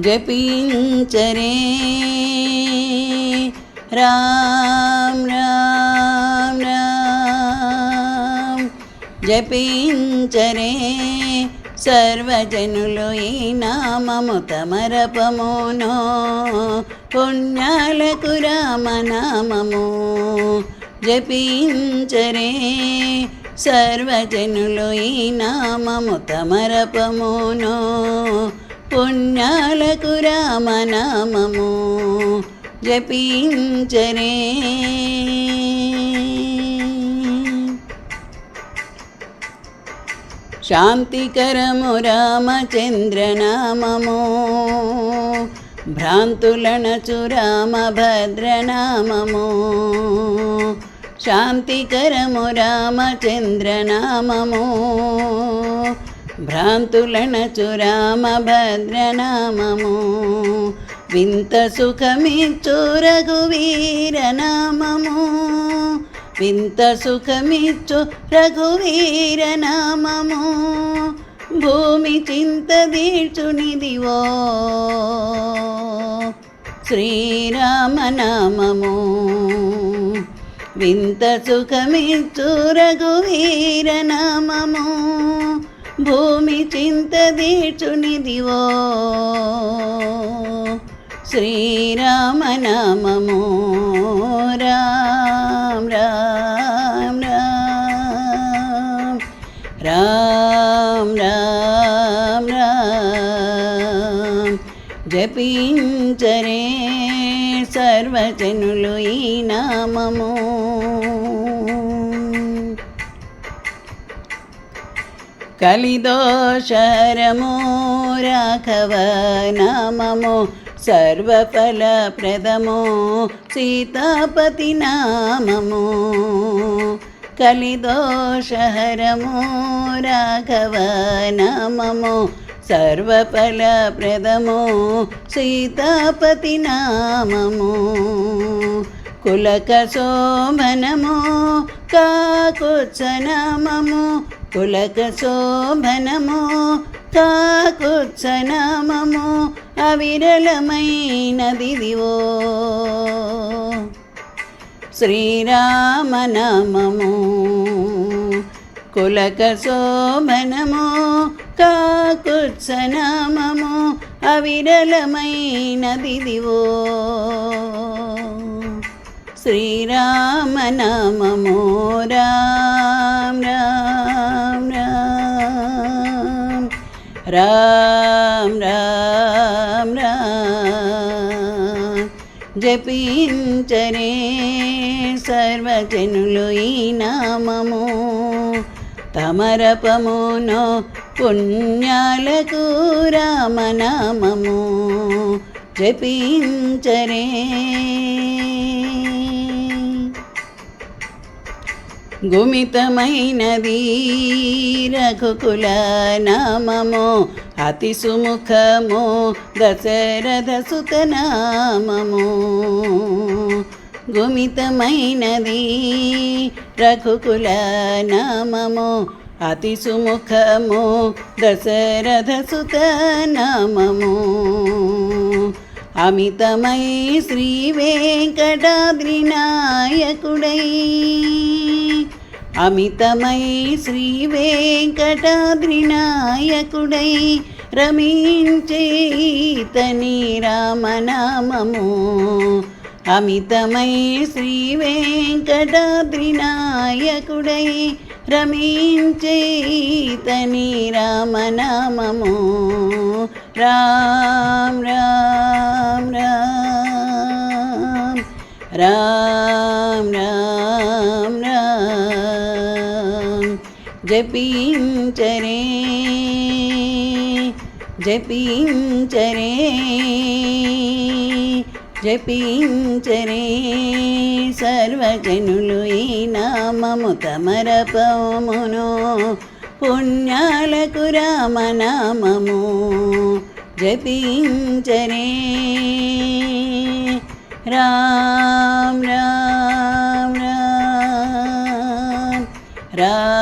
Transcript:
జపించరే. రామ్ రామ్ రామ్. జపించరే. సర్వజనులు ఈ నామము తమరపమునో. పుణ్యాలకు రామనామము. జపించరే. సర్వజనులు ఈ నామము తమరపమునో. పుణ్యాలకు రామనామము జపించరే శాంతికరము రామచంద్రనామము భ్రాంతులనచు రామభద్రనామము. శాంతికరము రామచంద్రనామము భ్రాంతులనచు రామభద్రనామము. వింత సుఖమిచ్చు రఘువీరనామము. వింత సుఖమిచ్చు రఘువీరనామము. భూమి చింత దీర్చునిదివో శ్రీరామనామము. వింత సుఖమిచ్చు రఘువీరనామము. భూమి చింత దీర్చునిదివో. శ్రీరామనామము. రామ రామ రామ. రామ రామ రామ. జపించరే సర్వజనులు ఈ నామము. కలిదోషరమో రాఘవ నామము సర్వఫలప్రదము సీతాపతి నామము. కలిదోషహరము రాఘవ నామము సర్వఫలప్రదము సీతాపతి నామము. కులక శోభనము కాకుత్సనామము కులక శోభనము కాకుత్సనామము అవిరళమైనదిదివో శ్రీరామనామము కులక శోభనము కాకుత్సనామము శ్రీరామ శ్రీరామనామము రామ రామ రామ రామ రామ రామ జపించరే సర్వజనులు ఈ నామము తమరపమునో పుణ్యాలకు రామనామము జపించరే గుమితమైనది. రఘుకుల నామము అతి సుముఖము దశరథ సుతనామము గుమితమైనది. రఘుకుల నామము అతి సుముఖము దశరథ సుతనామము అమితమై శ్రీ వెంకటాద్రి నాయకుడై అమితమై శ్రీ వెంకటాద్రినాయకుడై రమించేతని రామనామము. అమితమై శ్రీ వెంకటాద్రినాయకుడై రమించేతని రామనామము. రామ్ రామ్ రామ్ రామ్. జపించరే జపించరే జపించరే సర్వజనులు ఈ నామము తమరపమును పుణ్యాలకు రామనామము జపించరే రామ్ రామ్ రామ్ రామ్